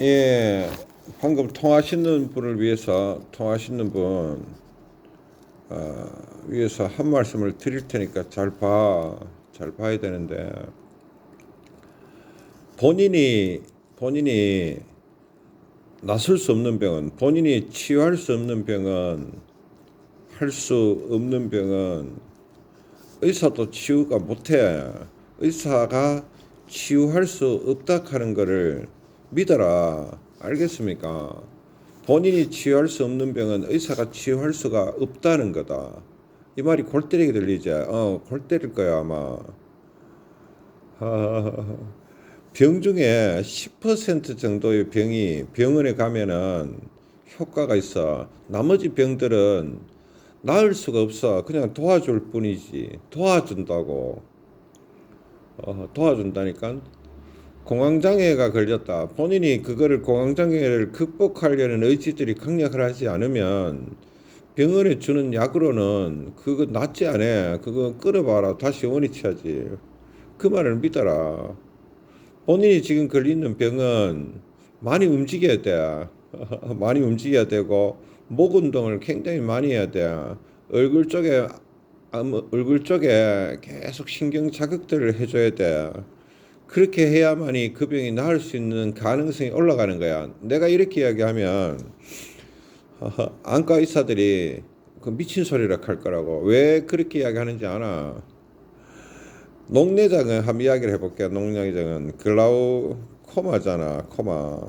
예, 방금 통하시는 분을 위해서 통하시는 분 어, 위해서 한 말씀을 드릴 테니까 잘 봐, 잘 봐야 되는데. 본인이 본인이 나설 수 없는 병은 본인이 치유할 수 없는 병은 할 수 없는 병은 의사도 치유가 못해. 의사가 치유할 수 없다 하는 거를 믿어라 알겠습니까? 본인이 치유할 수 없는 병은 의사가 치유할 수가 없다는 거다. 이 말이 골 때리게 들리지? 어, 골 때릴 거야 아마. 아, 병 중에 10% 정도의 병이 병원에 가면은 효과가 있어. 나머지 병들은 나을 수가 없어. 그냥 도와줄 뿐이지. 도와준다고. 어, 도와준다니까. 공황장애가 걸렸다. 본인이 그거를 공황장애를 극복하려는 의지들이 강력하지 않으면 병원에 주는 약으로는 그거 낫지 않아. 그거 끌어봐라. 다시 원위치하지. 그 말을 믿어라. 본인이 지금 걸리는 병은 많이 움직여야 돼. 많이 움직여야 되고 목 운동을 굉장히 많이 해야 돼. 얼굴 쪽에 얼굴 쪽에 계속 신경 자극들을 해줘야 돼. 그렇게 해야만이 그 병이 나을 수 있는 가능성이 올라가는 거야. 내가 이렇게 이야기하면 안과 의사들이 그 미친 소리라 할 거라고. 왜 그렇게 이야기하는지 아나? 녹내장은 한번 이야기를 해볼게요. 녹내장은 글라우코마잖아. 코마.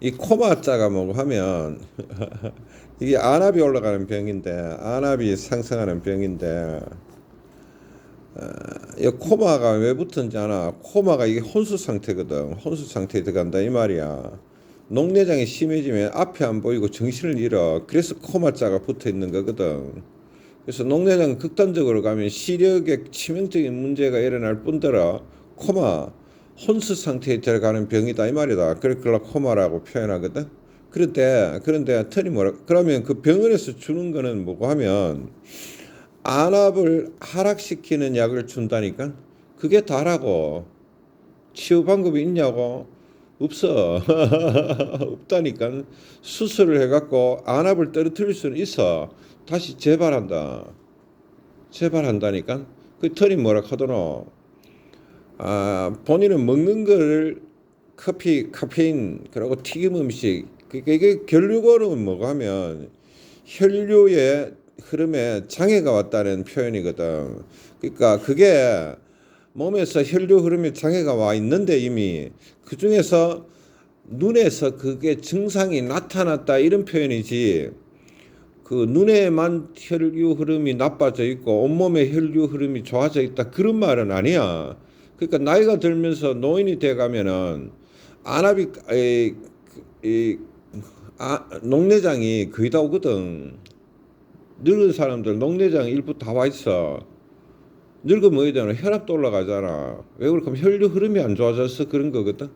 이 코마자가 뭐고 하면 이게 안압이 올라가는 병인데 안압이 상승하는 병인데 어, 이 코마가 왜 붙은지 아나? 코마가 이게 혼수 상태거든. 혼수 상태에 들어간다 이 말이야. 녹내장이 심해지면 앞이 안 보이고 정신을 잃어. 그래서 코마자가 붙어 있는 거거든. 그래서 녹내장 극단적으로 가면 시력에 치명적인 문제가 일어날 뿐더러 코마 혼수 상태에 들어가는 병이다 이 말이다. 그래 글라코마라고 표현하거든. 그런데 그런데 틀이 뭐라? 그러면 그 병원에서 주는 거는 뭐고 하면 안압을 하락시키는 약을 준다니까. 그게 다라고. 치유 방법이 있냐고? 없어. 없다니까. 수술을 해갖고 안압을 떨어뜨릴 수는 있어. 다시 재발한다. 재발한다니까. 그 털이 뭐라 하더노. 아, 본인은 먹는 거를 커피, 카페인, 그리고 튀김 음식. 이게 결국으로는 뭐고 하면 혈류의 흐름에 장애가 왔다는 표현이거든. 그러니까 그게 몸에서 혈류 흐름에 장애가 와 있는데 이미 그 중에서 눈에서 그게 증상이 나타났다 이런 표현이지. 그 눈에만 혈류 흐름이 나빠져 있고 온몸의 혈류 흐름이 좋아져 있다 그런 말은 아니야. 그러니까 나이가 들면서 노인이 돼 가면은 안압이 이, 이 아, 녹내장이 거의 다 오거든. 늙은 사람들 녹내장 일부 다 와 있어. 늙으면 어야 되나 혈압도 올라가잖아. 왜 그렇게 하면 혈류 흐름이 안 좋아져서 그런 거거든.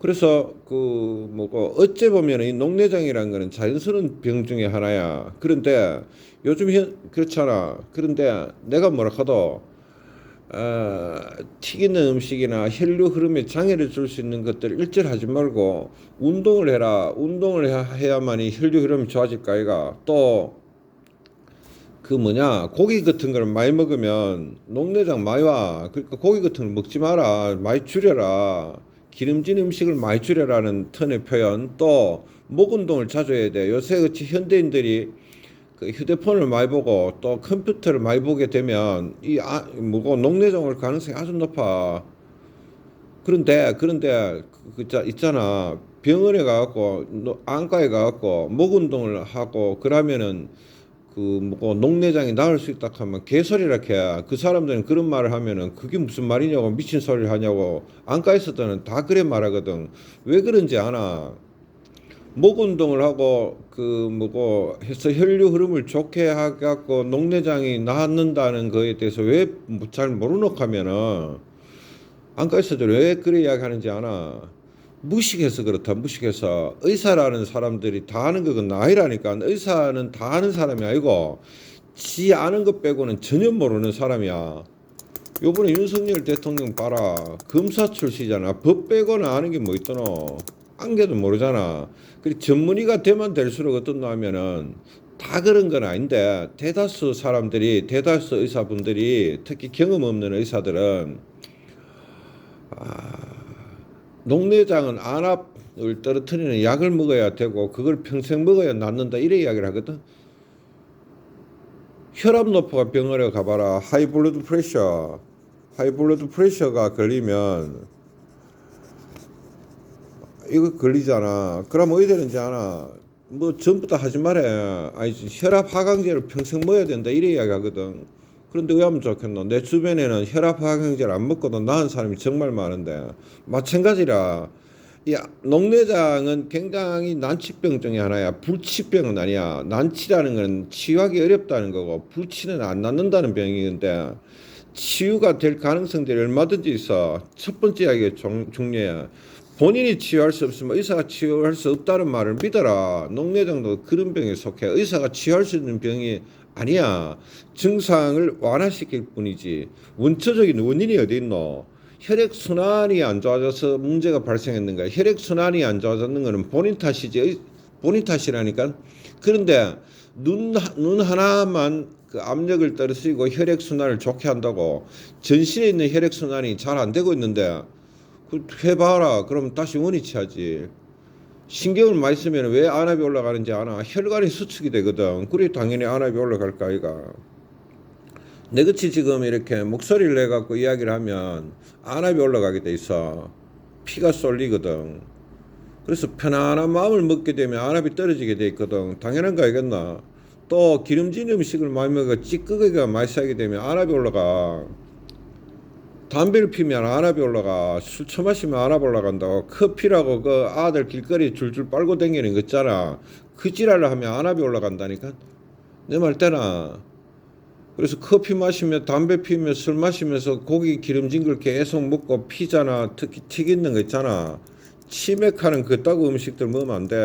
그래서 그 뭐고 어째 보면 이 녹내장이라는 거는 자연스러운 병 중에 하나야. 그런데 요즘 현 그렇잖아. 그런데 내가 뭐라 하도 어, 튀기는 음식이나 혈류 흐름에 장애를 줄 수 있는 것들 일절 하지 말고 운동을 해라. 운동을 해야- 해야만이 혈류 흐름이 좋아질까 이가 또 그 뭐냐 고기 같은 걸 많이 먹으면 녹내장 많이 와. 그러니까 고기 같은 걸 먹지 마라. 많이 줄여라. 기름진 음식을 많이 줄여라는 턴의 표현. 또 목 운동을 자주 해야 돼. 요새 같이 현대인들이 그 휴대폰을 많이 보고 또 컴퓨터를 많이 보게 되면 이 아, 뭐고 녹내장 올 가능성이 아주 높아. 그런데 그런데 그, 그 자- 있잖아 병원에 가갖고 노- 안과에 가갖고 목 운동을 하고 그러면은 그 뭐고 녹내장이 나을 수 있다 하면 개소리라 해야 그 사람들은 그런 말을 하면은 그게 무슨 말이냐고 미친 소리를 하냐고 안과에서들은 다 그래 말하거든. 왜 그런지 아나? 목 운동을 하고 그 뭐고 해서 혈류 흐름을 좋게 해갖고 녹내장이 낫는다는 거에 대해서 왜 잘 모르노 하면은 안과에서들 왜 그래 이야기하는지 아나 무식해서 그렇다 무식해서 의사라는 사람들이 다 아는 그건 아니라니까. 의사는 다 아는 사람이 아니고 지 아는 것 빼고는 전혀 모르는 사람이야. 요번에 윤석열 대통령 봐라. 검사 출시잖아. 법 빼고는 아는 게 뭐 있더노? 안 게도 모르잖아. 그리고 전문의가 되면 될수록 어떤 놈하면은 다 그런 건 아닌데 대다수 사람들이 대다수 의사분들이 특히 경험 없는 의사들은 아, 녹내장은 안압을 떨어뜨리는 약을 먹어야 되고 그걸 평생 먹어야 낫는다 이래 이야기를 하거든. 혈압 높아가 병원에 가봐라. 하이 블러드 프레셔. 하이 블러드 프레셔가 걸리면 이거 걸리잖아. 그럼 어디 되는지 아나? 뭐 전부 다 하지 말해. 아니 혈압 하강제를 평생 먹어야 된다 이래 이야기 하거든 그런데 왜 하면 좋겠노? 내 주변에는 혈압 하강제를 안 먹고도 나은 사람이 정말 많은데. 마찬가지라 이 녹내장은 굉장히 난치병 중에 하나야. 불치병은 아니야. 난치라는 건 치유하기 어렵다는 거고 불치는 안 낫는다는 병이는데 치유가 될 가능성들이 얼마든지 있어. 첫 번째 중- 중요해. 본인이 치유할 수 없으면 의사가 치유할 수 없다는 말을 믿어라. 녹내장도 그런 병에 속해. 의사가 치유할 수 있는 병이 아니야. 증상을 완화시킬 뿐이지. 원초적인 원인이 어디 있노? 혈액 순환이 안 좋아져서 문제가 발생했는가? 혈액 순환이 안 좋아졌는 거는 본인 탓이지. 의- 본인 탓이라니까. 그런데 눈, 눈 하나만 그 압력을 떨어뜨리고 혈액 순환을 좋게 한다고 전신에 있는 혈액 순환이 잘 안 되고 있는데 그 해봐라. 그럼 다시 원위치 하지. 신경을 많이 쓰면 왜 안압이 올라가는지 아나? 혈관이 수축이 되거든. 그래 당연히 안압이 올라갈 거 아이가. 내같이 지금 이렇게 목소리를 내갖고 이야기를 하면 안압이 올라가게 돼 있어. 피가 쏠리거든. 그래서 편안한 마음을 먹게 되면 안압이 떨어지게 돼 있거든. 당연한 거 알겠나? 또 기름진 음식을 많이 먹어 찌꺼기가 많이 쌓이게 되면 안압이 올라가. 담배를 피면 안압이 올라가 술 처마시면 안압 올라간다고 커피라고 그 아들 길거리 줄줄 빨고 다니는 거 있잖아. 그 지랄을 하면 안압이 올라간다니까. 내 말 때나. 그래서 커피 마시며 담배 피우며 술 마시면서 고기 기름진 걸 계속 먹고 피자나 특히 튀기는 거 있잖아. 치맥하는 그따구 음식들 먹으면 안 돼.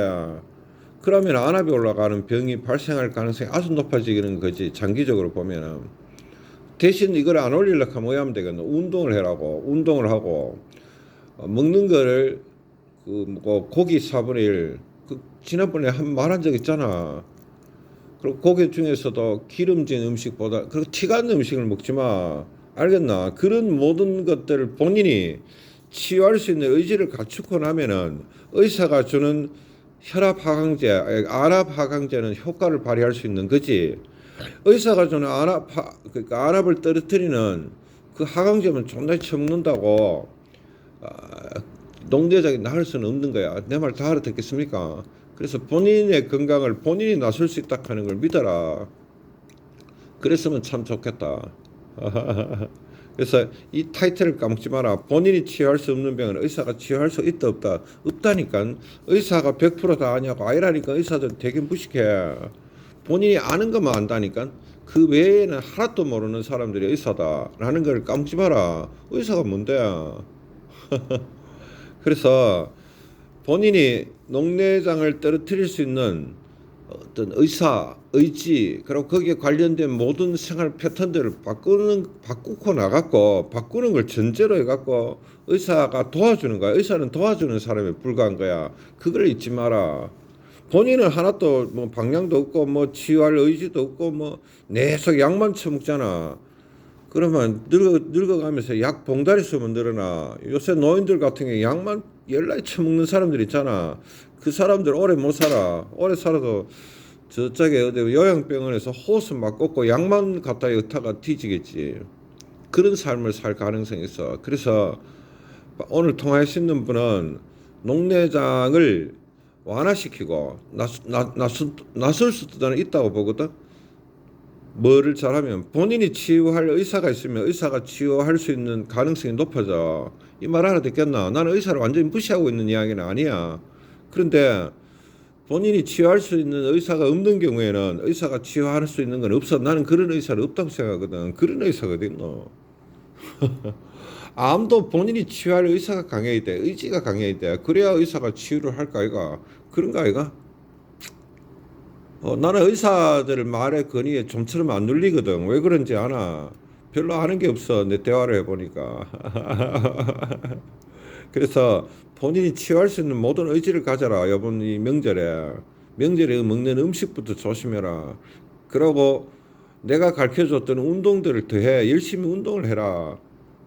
그러면 안압이 올라가는 병이 발생할 가능성이 아주 높아지는 거지 장기적으로 보면은 대신 이걸 안 올리려고 하면 뭐 하면 되겠노? 운동을 해라고. 운동을 하고, 어, 먹는 거를, 그, 뭐, 고기 4분의 1. 그, 지난번에 한 말한 적 있잖아. 그리고 고기 중에서도 기름진 음식보다, 그리고 티가 는 음식을 먹지 마. 알겠나? 그런 모든 것들을 본인이 치유할 수 있는 의지를 갖추고 나면은 의사가 주는 혈압 하강제, 안압 하강제는 효과를 발휘할 수 있는 거지. 의사가 주는 안압, 하- 그러니까 안압을 떨어뜨리는 그 하강제면 존나 처먹는다고 아, 농대장이 나을 수는 없는 거야. 내 말 다 알아듣겠습니까? 그래서 본인의 건강을 본인이 나설 수 있다 하는 걸 믿어라. 그랬으면 참 좋겠다. 그래서 이 타이틀을 까먹지 마라. 본인이 치유할 수 없는 병은 의사가 치유할 수 있다 없다 없다니까. 의사가 100%다 아냐고 아니라니까 의사들 되게 무식해. 본인이 아는 것만 안다니까. 그 외에는 하나도 모르는 사람들이 의사다라는 걸 까먹지 마라. 의사가 뭔데? 그래서 본인이 녹내장을 떨어뜨릴 수 있는 어떤 의사, 의지, 그리고 거기에 관련된 모든 생활 패턴들을 바꾸는, 바꾸고 나갔고, 바꾸는 걸 전제로 해갖고, 의사가 도와주는 거야. 의사는 도와주는 사람에 불과한 거야. 그걸 잊지 마라. 본인은 하나도 뭐 방향도 없고, 뭐 치유할 의지도 없고, 뭐, 내속 약만 처먹잖아. 그러면 늙어, 늙어가면서 약 봉다리 쓰면 늘어나. 요새 노인들 같은 경우 약만 열나게 처먹는 사람들 있잖아. 그 사람들 오래 못 살아. 오래 살아도 저쪽에 어디 요양병원에서 호스 막 꽂고 약만 갖다 여다가 뒤지겠지. 그런 삶을 살 가능성이 있어. 그래서 오늘 통화하시는 분은 녹내장을 완화시키고 나설 수도 있다고 보거든. 뭐를 잘하면 본인이 치유할 의사가 있으면 의사가 치유할 수 있는 가능성이 높아져. 이말 알아듣겠나? 나는 의사를 완전히 무시하고 있는 이야기는 아니야. 그런데 본인이 치유할 수 있는 의사가 없는 경우에는 의사가 치유할 수 있는 건 없어. 나는 그런 의사는 없다고 생각하거든. 그런 의사가 있노? 암도 본인이 치유할 의사가 강해야 돼. 의지가 강해야 돼. 그래야 의사가 치유를 할까 아이가? 그런가 아이가? 어, 나는 의사들 말에 건의에 좀처럼 안 눌리거든. 왜 그런지 아나? 별로 아는 게 없어. 내 대화를 해보니까. 그래서 본인이 치유할 수 있는 모든 의지를 가져라. 이번 이 명절에. 명절에 먹는 음식부터 조심해라. 그러고 내가 가르쳐 줬던 운동들을 더해. 열심히 운동을 해라.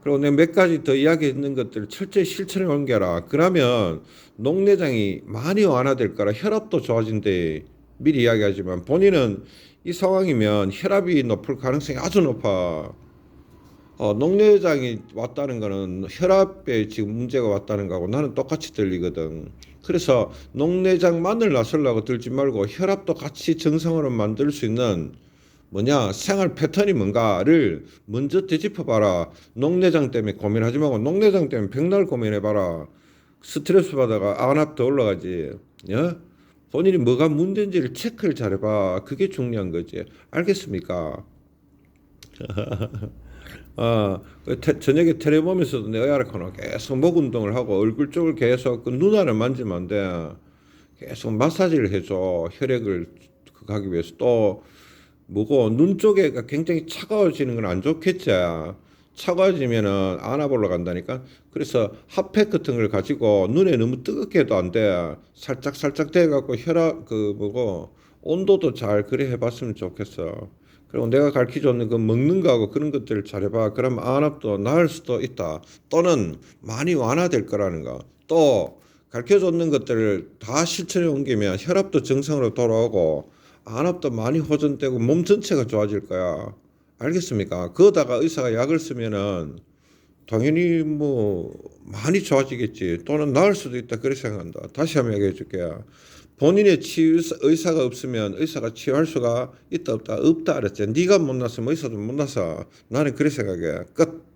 그리고 내가 몇 가지 더 이야기했는 것들을 철저히 실천에 옮겨라. 그러면 녹내장이 많이 완화될 거라 혈압도 좋아진대. 미리 이야기하지만 본인은 이 상황이면 혈압이 높을 가능성이 아주 높아. 어, 녹내장이 왔다는 거는 혈압에 지금 문제가 왔다는 거하고 나는 똑같이 들리거든. 그래서 녹내장만을 나서려고 들지 말고 혈압도 같이 정상으로 만들 수 있는 뭐냐 생활 패턴이 뭔가를 먼저 되짚어 봐라. 녹내장 때문에 고민하지 말고 녹내장 때문에 백날 고민해 봐라. 스트레스 받아가 안압도 올라가지. 예? 본인이 뭐가 문제인지를 체크를 잘해봐. 그게 중요한 거지. 알겠습니까? 아, 그 테- 저녁에 텔레 보면서도 내가 야락하나 계속 목 운동을 하고 얼굴 쪽을 계속 그 눈알을 만지면 안 돼. 계속 마사지를 해줘. 혈액을 그 가기 위해서 또 뭐고 눈 쪽에가 굉장히 차가워지는 건 안 좋겠지. 차가워지면은 안아보러 간다니까. 그래서 핫팩 같은 걸 가지고 눈에 너무 뜨겁게 해도 안 돼. 살짝 살짝 돼갖고 혈압 그 뭐고 온도도 잘 그래 해봤으면 좋겠어. 그리고 내가 가르쳐 줬는 그 먹는 거하고 그런 것들을 잘 해봐. 그럼 안압도 나을 수도 있다. 또는 많이 완화될 거라는 거. 또 가르쳐 줬는 것들을 다 실천에 옮기면 혈압도 정상으로 돌아오고 안압도 많이 호전되고 몸 전체가 좋아질 거야. 알겠습니까? 그러다가 의사가 약을 쓰면은 당연히 뭐 많이 좋아지겠지. 또는 나을 수도 있다. 그렇게 생각한다. 다시 한번 얘기해 줄게요. 본인의 치유 의사가 없으면 의사가 치유할 수가 있다 없다 없다 알았지. 네가 못 났으면 의사도 못 나서 나는 그렇게 생각해. 끝.